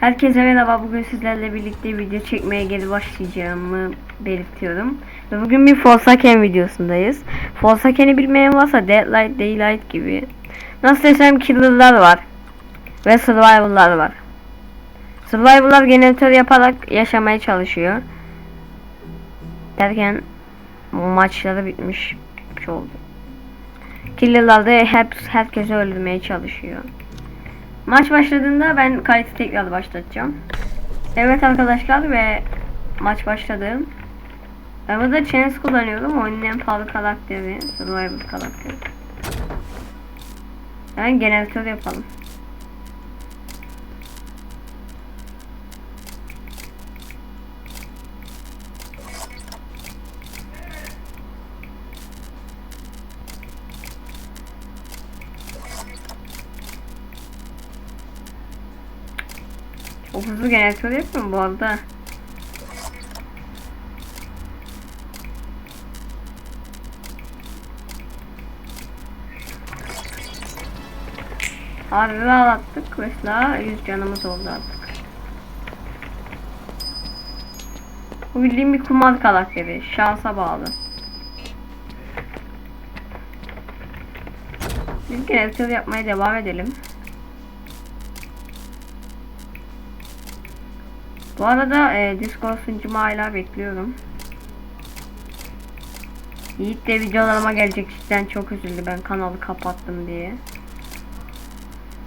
Herkese merhaba. Bugün sizlerle birlikte video çekmeye geri başlayacağımı belirtiyorum. Ve bugün bir Forsaken videosundayız. Forsaken'i bilmeyen varsa Deadlight, Daylight gibi. Nasıl desem killer'lar var. Ve survival'lar var. Survival'lar jeneratör yaparak yaşamaya çalışıyor. Derken maçları bitmiş oldu. Killer'lar da hep herkesi öldürmeye çalışıyor. Maç başladığında ben kayıtı tekrar başlatacağım. Evet arkadaşlar ve maç başladı. Ben burada Chance kullanıyorum. Oyunun en pahalı karakteri. Survivor karakteri. Yani jeneratör yapalım. Çok hızlı jeneratör yapıyorum bu arada. Harbi ağlattık mesela 100 canımız oldu artık. Bu bildiğim bir kumar karakteri. Şansa bağlı. Biz jeneratör yapmaya devam edelim. Bu arada e, Discord sunucumu hala bekliyorum. Yiğit de videolarıma gelecek cidden çok üzüldü ben kanalı kapattım diye.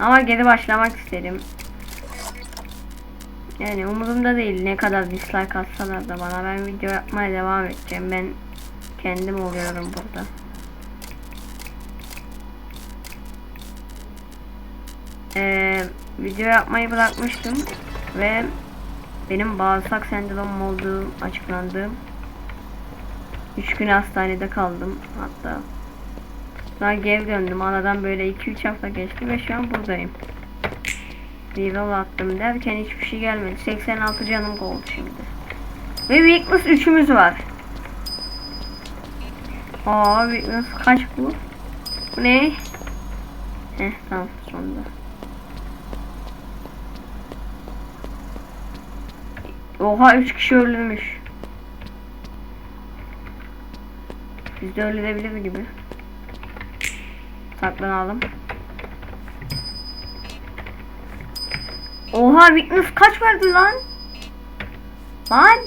Ama geri başlamak istedim. Yani umurumda değil ne kadar dislike atsalar da bana ben video yapmaya devam edeceğim. Ben kendim oluyorum burada. Ee, video yapmayı bırakmıştım ve benim bağırsak sendromum olduğu açıklandı. 3 gün hastanede kaldım hatta. Daha geri döndüm. Aradan böyle 2-3 hafta geçti ve şu an buradayım. Reroll attım derken hiçbir şey gelmedi. 86 canım oldu şimdi. Ve weakness 3'ümüz var. Aa weakness kaç bu? Bu ne? Heh tamam sonunda. Oha 3 kişi öldürmüş. Biz de öldürebilir gibi. Saklanalım. Oha Witness kaç verdi lan? Lan.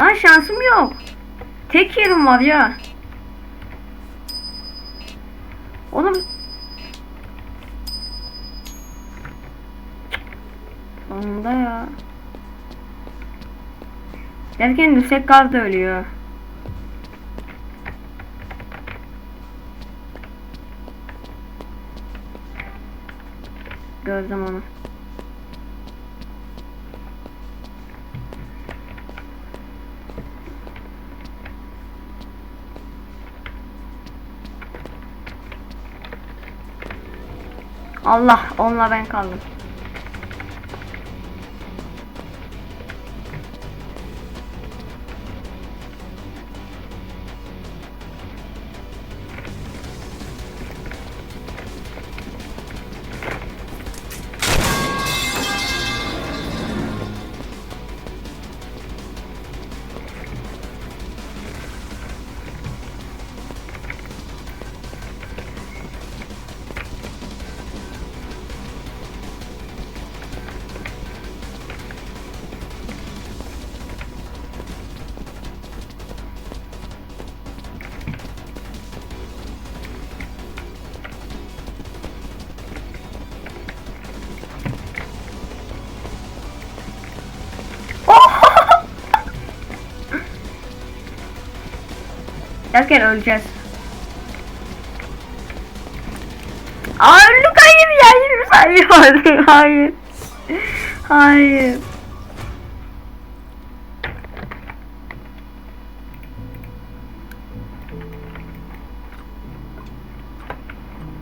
Lan şansım yok. Tek yerim var ya. Oğlum. Sonunda ya. Derken yüksek kar da ölüyor. Gördüm onu. Allah onunla ben kaldım. Derken öleceğiz. Aa öldük hayır ya hayır hayır hayır. Hayır.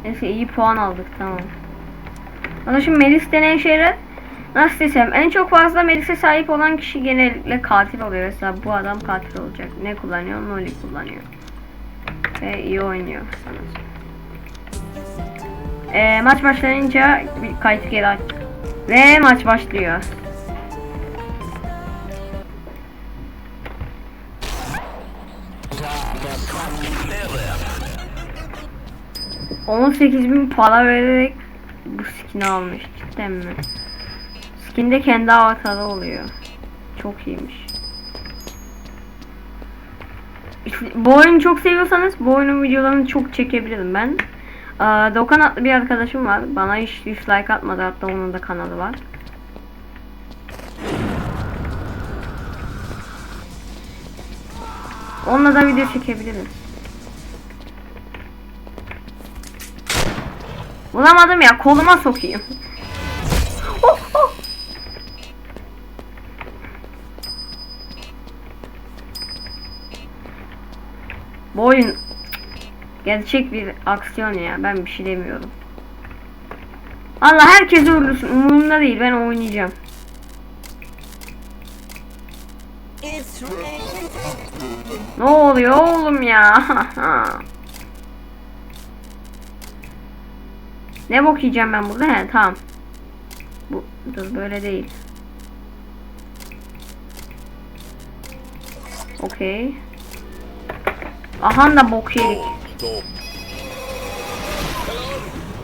Neyse iyi puan aldık tamam. Ama şimdi Melis denen şeyler nasıl desem en çok fazla Melis'e sahip olan kişi genellikle katil oluyor. Mesela bu adam katil olacak. Ne kullanıyor? Noli kullanıyor. Ve iyi oynuyor sanırım. Ee, maç başlayınca kayıt geri aç. Ve maç başlıyor. bin para vererek bu skin'i almış cidden mi? Skin de kendi avatarı oluyor. Çok iyiymiş. Bu oyunu çok seviyorsanız bu oyunun videolarını çok çekebilirim ben. Aa, Dokan adlı bir arkadaşım var. Bana hiç dislike atmadı hatta onun da kanalı var. Onunla da video çekebilirim. Bulamadım ya koluma sokayım. Bu oyun gerçek bir aksiyon ya ben bir şey demiyorum. Allah herkes öldürsün umurumda değil ben oynayacağım. Ne oluyor oğlum ya? ne bok yiyeceğim ben burada? He tamam. Bu dur böyle değil. Okey. Aha da bok yedik.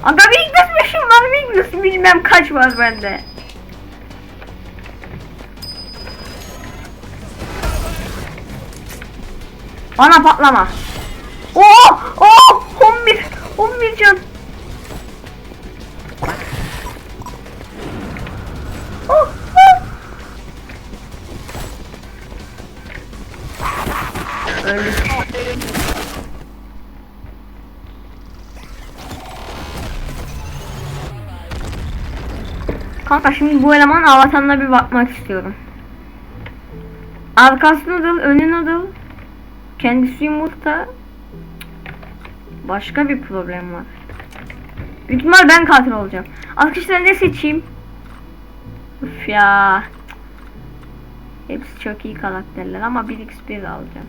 Aga Weakness'mışım var Weakness bilmem kaç var bende. Bana patlama. Oo! Oo! 11 11 can. Kanka şimdi bu elemanın avatarına bir bakmak istiyorum. Arkası noodle, önü noodle, kendisi yumurta. Başka bir problem var. Büyük ihtimal ben katil olacağım. Arkadaşlar ne seçeyim? Üf ya. Hepsi çok iyi karakterler ama 1x1 alacağım.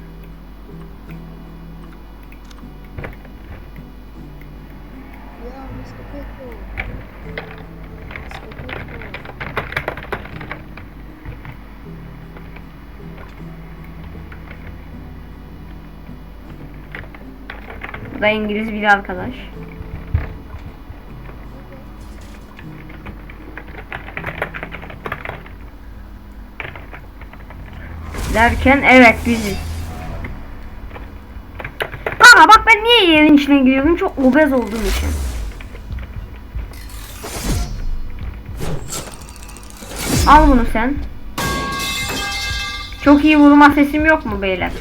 Da İngiliz bir arkadaş. Derken evet biziz. Kanka bak ben niye yerin içine giriyorum? Çok obez olduğum için. Al bunu sen. Çok iyi vurma sesim yok mu beyler?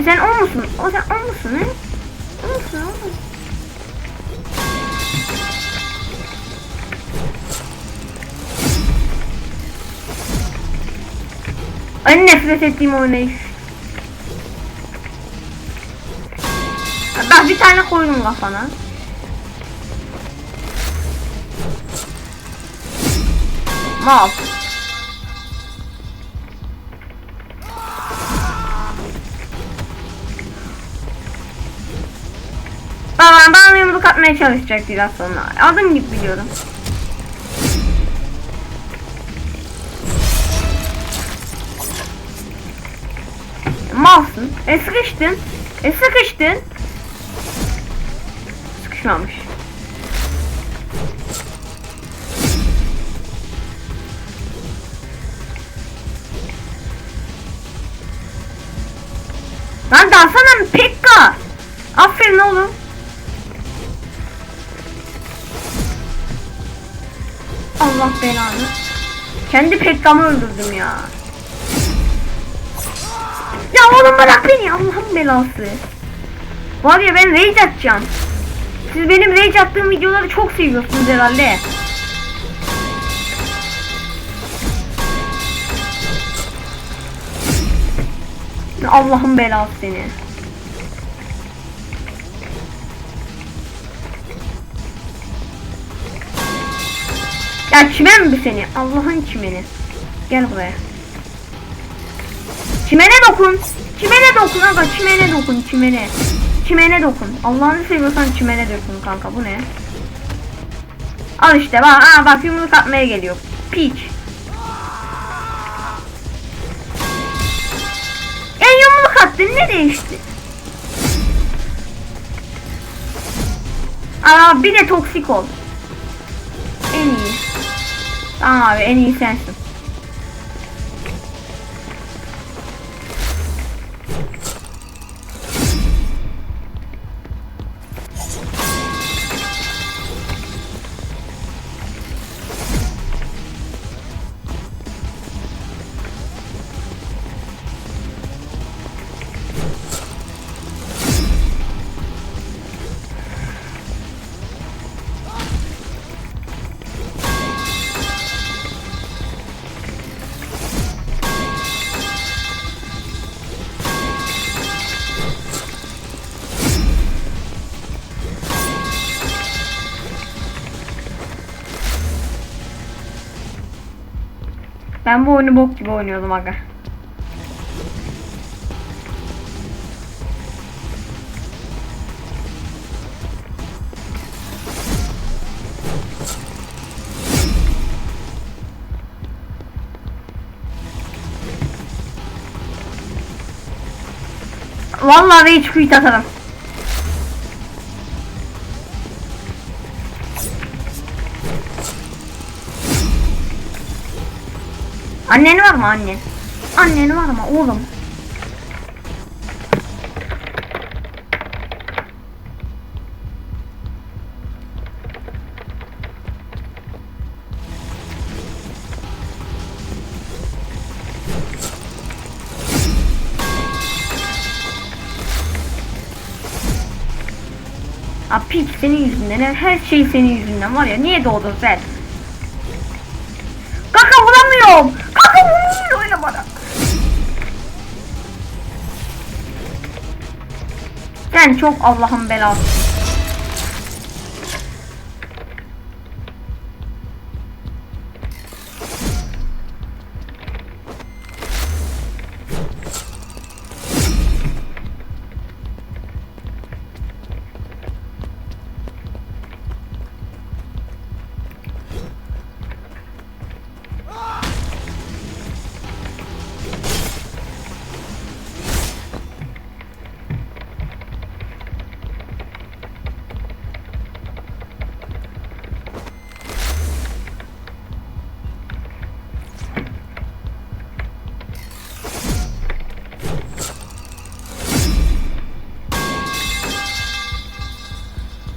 E sen o musun? O sen o musun he? O musun o musun? En nefret ettiğim oynayış. Bak bir tane koydum kafana. Mal. Baba bana yumruk atmaya çalışacak biraz sonra. Adım gibi biliyorum. Malsın. E sıkıştın. E sıkıştın. Sıkışmamış. Lan dalsana Pekka. Aferin oğlum. Allah belanı. Kendi Pekka'mı öldürdüm ya. Ya oğlum bırak beni Allah'ın belası. Var ya ben rage atacağım. Siz benim rage attığım videoları çok seviyorsunuz herhalde. Allah'ın belası seni. Ya çimen mi seni? Allah'ın çimeni. Gel buraya. Çimene dokun. Çimene dokun aga çimene dokun çimene. çimene dokun. Allah'ını seviyorsan çimene dokun kanka. Bu ne? Al işte bak. Aa bak yumruk atmaya geliyor. Piç. Ya yumruk attın ne değişti? Aa bir de toksik ol. En iyi. Tamam abi en iyi sensin. Ben bu oyunu bok gibi oynuyordum aga. Vallahi rage quit atarım. Annen var mı annen? Annen var mı oğlum? Aa piç senin yüzünden her şey senin yüzünden var ya niye doğdun sen? Kaka bulamıyorum. Öyle bana. Sen çok Allah'ın belası.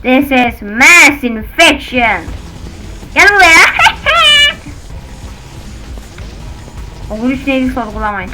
This is mass infection. Gel buraya. o vuruş neydi sorgulamayın.